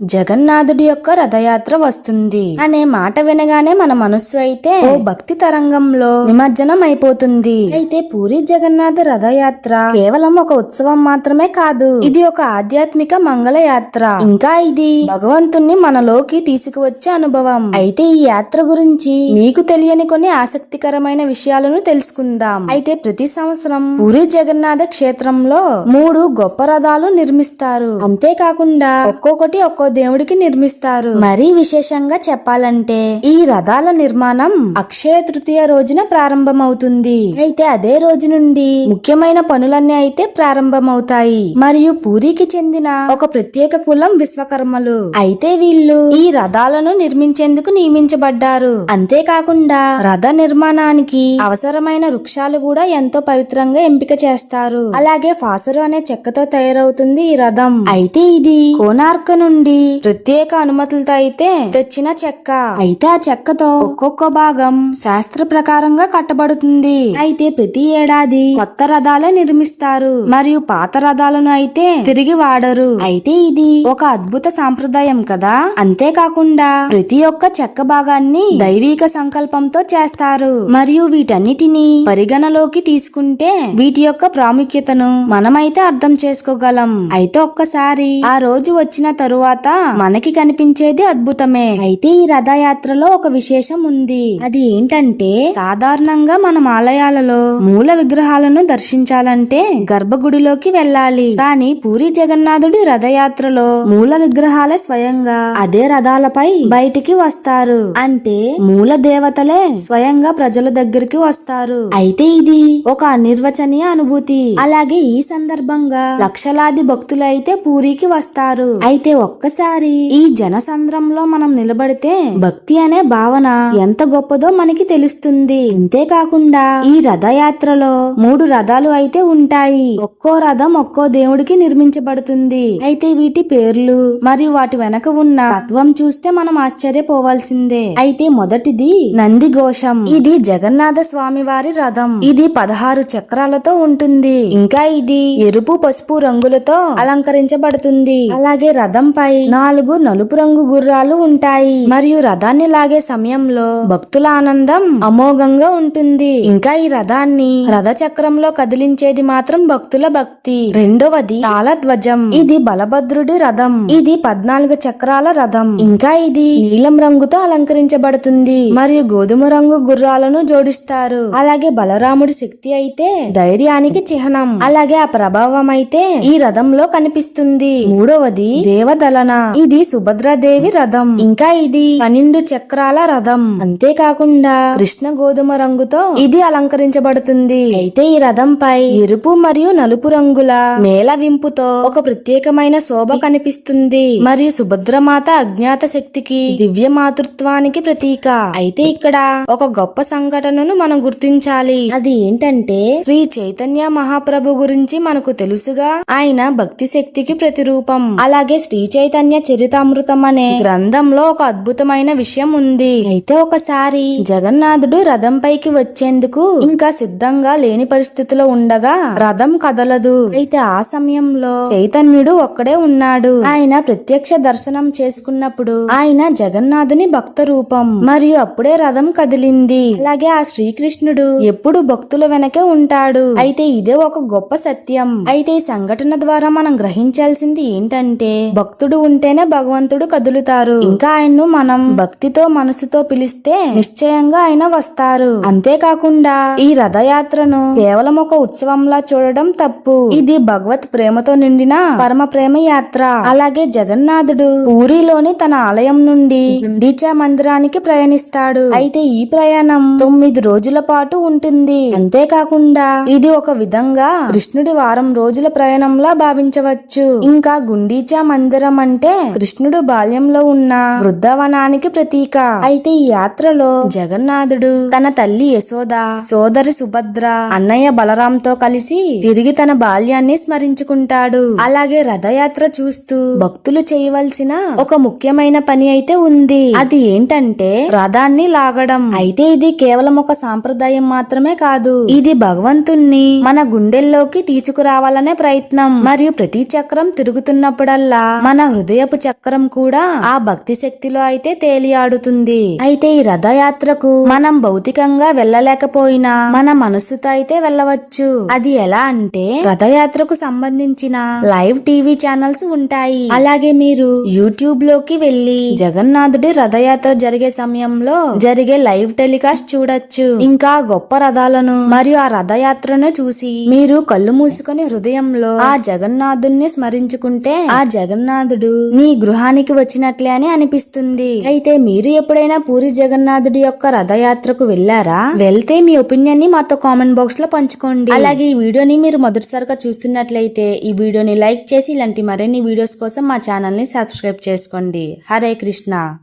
జగన్నాథుడి యొక్క రథయాత్ర వస్తుంది. అనే మాట వినగానే మన మనస్సు అయితే ఓ భక్తి తరంగంలో నిమజ్జనం అయిపోతుంది అయితే పూరి జగన్నాథ రథయాత్ర కేవలం ఒక ఉత్సవం మాత్రమే కాదు ఇది ఒక ఆధ్యాత్మిక మంగళ యాత్ర ఇంకా ఇది భగవంతుణ్ణి మనలోకి తీసుకువచ్చే అనుభవం. అయితే ఈ యాత్ర గురించి మీకు తెలియని కొన్ని ఆసక్తికరమైన విషయాలను తెలుసుకుందాం. అయితే ప్రతి సంవత్సరం పూరి జగన్నాథ క్షేత్రంలో మూడు గొప్ప రథాలు నిర్మిస్తారు. అంతేకాకుండా ఒక్కొక్కటి ఒక్కో దేవుడికి నిర్మిస్తారు. మరీ విశేషంగా చెప్పాలంటే ఈ రథాల నిర్మాణం అక్షయ తృతీయ రోజున ప్రారంభమవుతుంది. అయితే అదే రోజు నుండి ముఖ్యమైన పనులన్నీ అయితే ప్రారంభమవుతాయి. మరియు పూరికి చెందిన ఒక ప్రత్యేక కులం విశ్వకర్మలు. అయితే వీళ్ళు ఈ రథాలను నిర్మించేందుకు నియమించబడ్డారు. అంతేకాకుండా రథ నిర్మాణానికి అవసరమైన వృక్షాలు కూడా ఎంతో పవిత్రంగా ఎంపిక చేస్తారు. అలాగే ఫాసరు అనే చెక్కతో తయారవుతుంది ఈ రథం. అయితే ఇది కోనార్క నుండి ప్రత్యేక అనుమతులతో అయితే తెచ్చిన చెక్క. అయితే ఆ చెక్కతో ఒక్కొక్క భాగం శాస్త్ర ప్రకారంగా కట్టబడుతుంది. అయితే ప్రతి ఏడాది కొత్త రథాలే నిర్మిస్తారు. మరియు పాత రథాలను అయితే తిరిగి వాడరు. అయితే ఇది ఒక అద్భుత సాంప్రదాయం కదా? అంతేకాకుండా ప్రతి ఒక్క చెక్క భాగాన్ని దైవిక సంకల్పంతో చేస్తారు. మరియు వీటన్నిటిని పరిగణలోకి తీసుకుంటే వీటి యొక్క ప్రాముఖ్యతను మనమైతే అర్థం చేసుకోగలం. అయితే ఒక్కసారి ఆ రోజు వచ్చిన తరువాత మనకి కనిపించేది అద్భుతమే. అయితే ఈ రథయాత్రలో ఒక విశేషం ఉంది. అది ఏంటంటే సాధారణంగా మనం ఆలయాలలో మూల విగ్రహాలను దర్శించాలంటే గర్భగుడిలోకి వెళ్ళాలి. కానీ పూరి జగన్నాథుడి రథయాత్రలో మూల విగ్రహాలే స్వయంగా అదే రథాలపై బయటికి వస్తారు. అంటే మూల దేవతలే స్వయంగా ప్రజల దగ్గరికి వస్తారు. అయితే ఇది ఒక అనిర్వచనీయ అనుభూతి. అలాగే ఈ సందర్భంగా లక్షలాది భక్తులైతే పూరికి వస్తారు. అయితే ఒక్కసారి ఈ జనసంద్రంలో మనం నిలబడితే భక్తి అనే భావన ఎంత గొప్పదో మనకి తెలుస్తుంది. అంతేకాకుండా ఈ రథయాత్రలో మూడు రథాలు అయితే ఉంటాయి. ఒక్కో రథం ఒక్కో దేవుడికి నిర్మించబడుతుంది. అయితే వీటి పేర్లు మరియు వాటి వెనక ఉన్న తత్వం చూస్తే మనం ఆశ్చర్యపోవాల్సిందే. అయితే మొదటిది నంది ఘోషం ఇది జగన్నాథ స్వామి వారి రథం. ఇది పదహారు చక్రాలతో ఉంటుంది. ఇంకా ఇది ఎరుపు పసుపు రంగులతో అలంకరించబడుతుంది. అలాగే రథంపై నాలుగు నలుపు రంగు గుర్రాలు ఉంటాయి. మరియు రథాన్ని లాగే సమయంలో భక్తుల ఆనందం అమోఘంగా ఉంటుంది. ఇంకా ఈ రథాన్ని రథ చక్రంలో కదిలించేది మాత్రం భక్తుల భక్తి. రెండవది తాళధ్వజం. ఇది బలభద్రుడి రథం. ఇది పద్నాలుగు చక్రాల రథం. ఇంకా ఇది నీలం రంగుతో అలంకరించబడుతుంది. మరియు గోధుమ రంగు గుర్రాలను జోడిస్తారు. అలాగే బలరాముడి శక్తి అయితే ధైర్యానికి చిహ్నం. అలాగే ఆ ప్రభావం అయితే ఈ రథంలో కనిపిస్తుంది. మూడవది దేవదలన ఇది సుభద్రాదేవి రథం. ఇంకా ఇది పన్నెండు చక్రాల రథం. అంతేకాకుండా కృష్ణ గోధుమ రంగుతో ఇది అలంకరించబడుతుంది. అయితే ఈ రథంపై ఎరుపు మరియు నలుపు రంగుల మేళవింపుతో ఒక ప్రత్యేకమైన శోభ కనిపిస్తుంది. మరియు సుభద్రమాత అజ్ఞాత శక్తికి దివ్య మాతృత్వానికి ప్రతీక. అయితే ఇక్కడ ఒక గొప్ప సంఘటనను మనం గుర్తించాలి. అది ఏంటంటే శ్రీ చైతన్య మహాప్రభు గురించి మనకు తెలుసుగా. ఆయన భక్తి శక్తికి ప్రతిరూపం. అలాగే శ్రీ చైతన్య చరితామృతం అనే గ్రంథంలో ఒక అద్భుతమైన విషయం ఉంది. అయితే ఒకసారి జగన్నాథుడు రథం పైకి వచ్చేందుకు ఇంకా సిద్ధంగా లేని పరిస్థితిలో ఉండగా రథం కదలదు. అయితే ఆ సమయంలో చైతన్యుడు ఒక్కడే ఉన్నాడు. ఆయన ప్రత్యక్ష దర్శనం చేసుకున్నప్పుడు ఆయన జగన్నాథుని భక్త రూపం. మరియు అప్పుడే రథం కదిలింది. అలాగే ఆ శ్రీకృష్ణుడు ఎప్పుడు భక్తుల వెనకే ఉంటాడు. అయితే ఇదే ఒక గొప్ప సత్యం. అయితే ఈ సంఘటన ద్వారా మనం గ్రహించాల్సింది ఏంటంటే భక్తుడు ఉంటేనే భగవంతుడు కదులుతారు. ఇంకా ఆయన్ను మనం భక్తితో మనసుతో పిలిస్తే నిశ్చయంగా ఆయన వస్తారు. అంతేకాకుండా ఈ రథయాత్రను కేవలం ఒక ఉత్సవంలా చూడడం తప్పు. ఇది భగవత్ ప్రేమతో నిండిన పరమ ప్రేమ యాత్ర. అలాగే జగన్నాథుడు పూరిలోని తన ఆలయం నుండి గుండీచా మందిరానికి ప్రయాణిస్తాడు. అయితే ఈ ప్రయాణం తొమ్మిది రోజుల పాటు ఉంటుంది. అంతేకాకుండా ఇది ఒక విధంగా కృష్ణుడి వారం రోజుల ప్రయాణంలా భావించవచ్చు. ఇంకా గుండీచా మందిరం అంటే కృష్ణుడు బాల్యంలో ఉన్న వృద్ధావనానికి ప్రతీక. అయితే ఈ యాత్రలో జగన్నాథుడు తన తల్లి యశోద సోదరి సుభద్ర అన్నయ్య బలరాంతో కలిసి తిరిగి తన బాల్యాన్ని స్మరించుకుంటాడు. అలాగే రథయాత్ర చూస్తూ భక్తులు చేయవలసిన ఒక ముఖ్యమైన పని అయితే ఉంది. అది ఏంటంటే రథాన్ని లాగడం. అయితే ఇది కేవలం ఒక సాంప్రదాయం మాత్రమే కాదు. ఇది భగవంతుణ్ణి మన గుండెల్లోకి తీసుకురావాలనే ప్రయత్నం. మరియు ప్రతి చక్రం తిరుగుతున్నప్పుడల్లా మన హృదయ హృదయపు చక్రం కూడా ఆ భక్తి శక్తిలో అయితే తేలియాడుతుంది. అయితే ఈ రథయాత్రకు మనం భౌతికంగా వెళ్ళలేకపోయినా మన మనసుతో అయితే వెళ్ళవచ్చు. అది ఎలా అంటే రథయాత్రకు సంబంధించిన లైవ్ టీవీ ఛానల్స్ ఉంటాయి. అలాగే మీరు యూట్యూబ్లోకి వెళ్ళి జగన్నాథుడి రథయాత్ర జరిగే సమయంలో జరిగే లైవ్ టెలికాస్ట్ చూడొచ్చు. ఇంకా గొప్ప రథాలను మరియు ఆ రథయాత్రను చూసి మీరు కళ్ళు మూసుకుని హృదయంలో ఆ జగన్నాథుణ్ణి స్మరించుకుంటే ఆ జగన్నాథుడు మీ గృహానికి వచ్చినట్లే అని అనిపిస్తుంది. అయితే మీరు ఎప్పుడైనా పూరి జగన్నాథుడి యొక్క రథయాత్రకు వెళ్ళారా వెళ్తే మీ ఒపీనియన్ని మాతో కామెంట్ బాక్స్లో పంచుకోండి. అలాగే ఈ వీడియోని మీరు మొదటిసారిగా చూస్తున్నట్లయితే ఈ వీడియోని లైక్ చేసి ఇలాంటి మరిన్ని వీడియోస్ కోసం మా ఛానల్ని సబ్స్క్రైబ్ చేసుకోండి. హరే కృష్ణ.